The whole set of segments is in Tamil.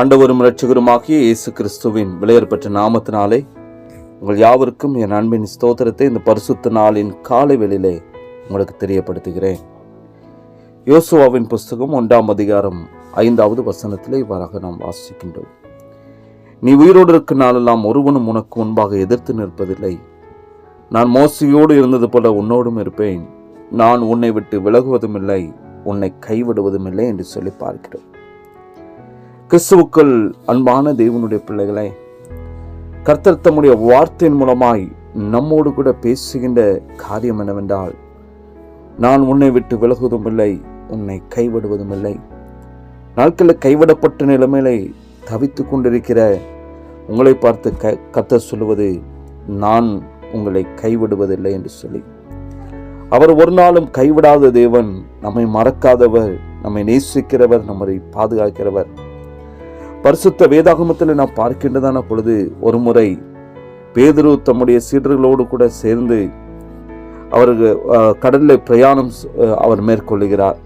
ஆண்டவரும் இரட்சகருமாகிய இயேசு கிறிஸ்துவின் விலையேற்பட்ட நாமத்தினாலே உங்கள் யாவருக்கும் என் அன்பின் ஸ்தோத்திரத்தை இந்த பரிசுத்த நாளின் காலை வெளியிலே உங்களுக்கு தெரியப்படுத்துகிறேன். யோசுவாவின் புஸ்தகம் ஒன்றாம் அதிகாரம் ஐந்தாவது வசனத்திலே இவ்வாறாக நாம் வாசிக்கின்றோம். நீ உயிரோடு இருக்கும் நாளெல்லாம் ஒருவனும் உனக்கு முன்பாக எதிர்த்து நிற்பதில்லை. நான் மோசையோடு இருந்தது போல உன்னோடும் இருப்பேன். நான் உன்னை விட்டு விலகுவதும் இல்லை உன்னை கைவிடுவதும் இல்லை என்று சொல்லி பார்க்கிறேன் கிறிஸ்துவுக்குள் அன்பான தேவனுடைய பிள்ளைகளை கர்த்தர் தம்முடைய வார்த்தையின் மூலமாய் நம்மோடு கூட பேசுகின்ற காரியம் என்னவென்றால் நான் உன்னை விட்டு விலகுவதும் இல்லை உன்னை கைவிடுவதும் இல்லை. நாட்களில் கைவிடப்பட்ட நிலைமையிலே தவித்து கொண்டிருக்கிற உங்களை பார்த்து க கத்த சொல்லுவது நான் உங்களை கைவிடுவதில்லை என்று சொல்லி. அவர் ஒரு நாளும் கைவிடாத தேவன் நம்மை மறக்காதவர் நம்மை நேசிக்கிறவர் நம்மை பாதுகாக்கிறவர். பரிசுத்த வேதாகமத்தில் நாம் பார்க்கின்றதான பொழுது ஒரு முறை பேதுரு தம்முடைய சீடர்களோடு கூட சேர்ந்து அவருக்கு கடலில் பிரயாணம் அவர் மேற்கொள்ளுகிறார்.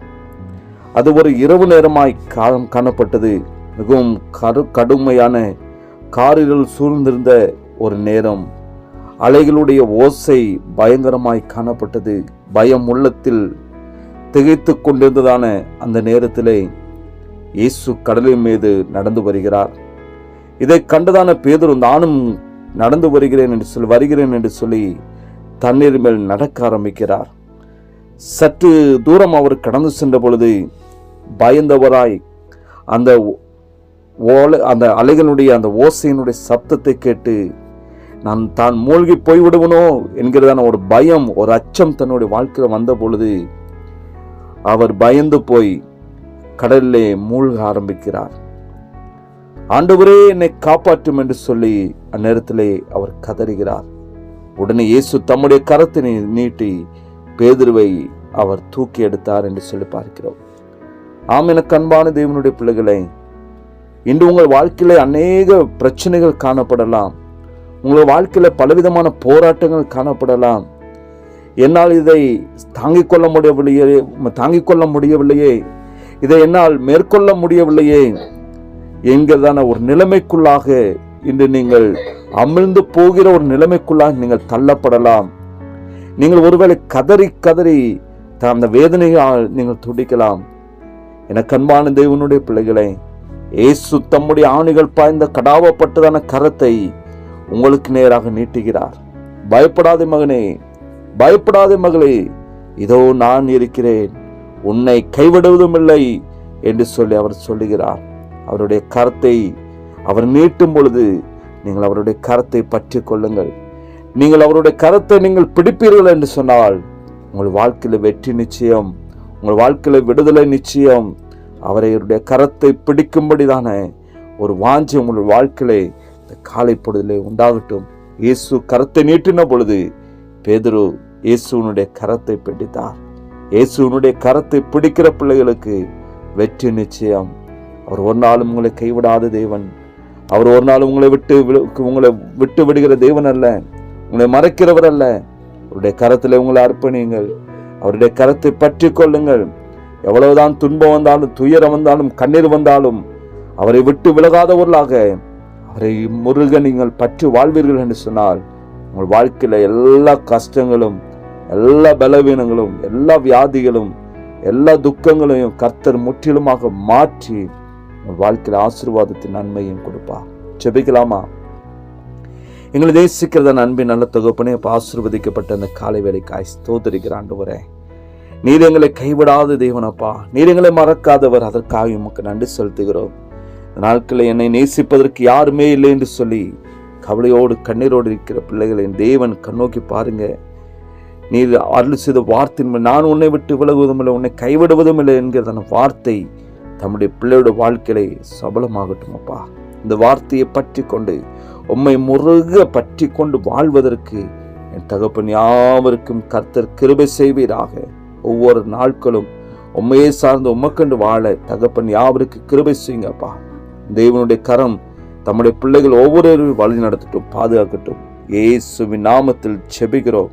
அது ஒரு இரவு நேரமாய் காலம் காணப்பட்டது. மிகவும் கரு கடுமையான காரிகள் சூழ்ந்திருந்த ஒரு நேரம். அலைகளுடைய ஓசை பயங்கரமாய் காணப்பட்டது. பயம் உள்ளத்தில் திகைத்து கொண்டிருந்ததான அந்த நேரத்திலே இயேசு கடலின் மீது நடந்து வருகிறார். இதை கண்டதான பேதர் நானும் நடந்து வருகிறேன் என்று சொல்லி வருகிறேன் என்று சொல்லி தண்ணீர் மேல் நடக்க ஆரம்பிக்கிறார். சற்று தூரம் அவர் கடந்து சென்ற பொழுது பயந்தவராய் அந்த ஓலை அந்த அலைகளுடைய அந்த ஓசையினுடைய சப்தத்தை கேட்டு நான் தான் மூழ்கி போய்விடுவனோ? என்கிறதான ஒரு பயம் ஒரு அச்சம் தன்னுடைய வாழ்க்கையில் வந்த பொழுது அவர் பயந்து போய் கடலிலே மூழ்க ஆரம்பிக்கிறார். ஆண்டவரே என்னை காப்பாற்றும் என்று சொல்லி அந்நேரத்திலே அவர் கதறுகிறார். உடனே இயேசு தம்முடைய கரத்தினை நீட்டி பேதுருவை அவர் தூக்கி எடுத்தார் என்று சொல்லி பார்க்கிறோம். ஆம் என கண்பான தேவனுடைய பிள்ளைகளை இன்று உங்கள் வாழ்க்கையில அநேக பிரச்சனைகள் காணப்படலாம். உங்கள் வாழ்க்கையில பலவிதமான போராட்டங்கள் காணப்படலாம். என்னால் இதை தாங்கிக் கொள்ள முடியவில்லையே தாங்கிக் கொள்ள முடியவில்லையே இதை என்னால் மேற்கொள்ள முடியவில்லையே. என்கிறதான ஒரு நிலைமைக்குள்ளாக இன்று நீங்கள் அமிழ்ந்து போகிற ஒரு நிலைமைக்குள்ளாக நீங்கள் தள்ளப்படலாம். நீங்கள் ஒருவேளை கதறி கதறி த- அந்த வேதனையால் நீங்கள் துடிக்கலாம். என கண்பான தேவனுடைய பிள்ளைகளை ஏசு தம்முடைய ஆணிகள் பாய்ந்த கடாவப்பட்டதான கரத்தை உங்களுக்கு நேராக நீட்டுகிறார். பயப்படாதே மகனே பயப்படாதே மகளே இதோ நான் இருக்கிறேன். உன்னை கைவிடுவதும் இல்லை என்று சொல்லி அவர் சொல்லுகிறார். அவருடைய கரத்தை அவர் நீட்டும் பொழுது நீங்கள் அவருடைய கரத்தை பற்றி கொள்ளுங்கள். நீங்கள் அவருடைய கரத்தை நீங்கள் பிடிப்பீர்கள் என்று சொன்னால் உங்கள் வாழ்க்கையில் வெற்றி நிச்சயம் உங்கள் வாழ்க்கையில் விடுதலை நிச்சயம். அவருடைய கரத்தை பிடிக்கும்படிதானே ஒரு வாஞ்சி உங்கள் வாழ்க்கையிலே இந்த காலை பொழுதிலே உண்டாகட்டும். இயேசு கரத்தை நீட்டின பொழுது பேதுரு இயேசுனுடைய கரத்தை பிடித்தார். இயேசுனுடைய கரத்தை பிடிக்கிற பிள்ளைகளுக்கு வெற்றி நிச்சயம். அவர் ஒரு நாளும் உங்களை கைவிடாத தேவன். அவர் ஒரு நாள் உங்களை விட்டு விழு- உங்களை விட்டு விடுகிற தேவன் அல்ல. உங்களை மறைக்கிறவர் அல்ல. அவருடைய கரத்தில் உங்களை அர்ப்பணியுங்கள். அவருடைய கரத்தை பற்றி கொள்ளுங்கள். எவ்வளவுதான் துன்பம் வந்தாலும் துயரம் வந்தாலும் கண்ணீர் வந்தாலும் அவரை விட்டு விலகாதவர்களாக அவரை முருக நீங்கள் பற்றி வாழ்வீர்கள் என்று சொன்னால் உங்கள் வாழ்க்கையில் எல்லா கஷ்டங்களும் எல்லா பலவீனங்களும் எல்லா வியாதிகளும் எல்லா துக்கங்களையும் கர்த்தர் முற்றிலுமாக மாற்றி வாழ்க்கையில் ஆசீர்வாதத்தின் நன்மையும் கொடுப்பா. செபிக்கலாமா எங்களை நேசிக்கிறத அன்பின் நல்ல தொகுப்பனே இப்ப ஆசீர்வதிக்கப்பட்ட அந்த காலை வேலைக்காய் ஸ்தோத்தரிக்கிற வரேன் நீர் எங்களை கைவிடாத தேவனப்பா நீர் எங்களை மறக்காதவர் அதற்காக உமக்கு நன்றி செலுத்துகிறோம். நாட்களில் என்னை நேசிப்பதற்கு யாருமே இல்லை என்று சொல்லி கவலையோடு கண்ணீரோடு இருக்கிற பிள்ளைகளின் தேவன் கண்ணோக்கி பாருங்கள் நீர் அருள் செய்த வார்த்தையின் நான் உன்னை விட்டு விலகுவதும் இல்லை உன்னை கைவிடுவதும் இல்லை என்கிறதான வார்த்தை தம்முடைய பிள்ளையோட வாழ்க்கையை சபலமாகட்டும் அப்பா. இந்த வார்த்தையை பற்றி கொண்டு உம்மை முருக பற்றி கொண்டு வாழ்வதற்கு என் தகப்பன் யாவருக்கும் கர்த்தர் கிருபை செய்வீராக. ஒவ்வொரு நாட்களும் உண்மையே சார்ந்து உமக்கண்டு வாழ தகப்பன் யாவருக்கு கிருபை செய்யுங்கப்பா தேவனுடைய கரம் தம்முடைய பிள்ளைகள் ஒவ்வொருவரையும் வழி நடத்தட்டும் பாதுகாக்கட்டும். ஏசுவின் நாமத்தில் செபிக்கிறோம்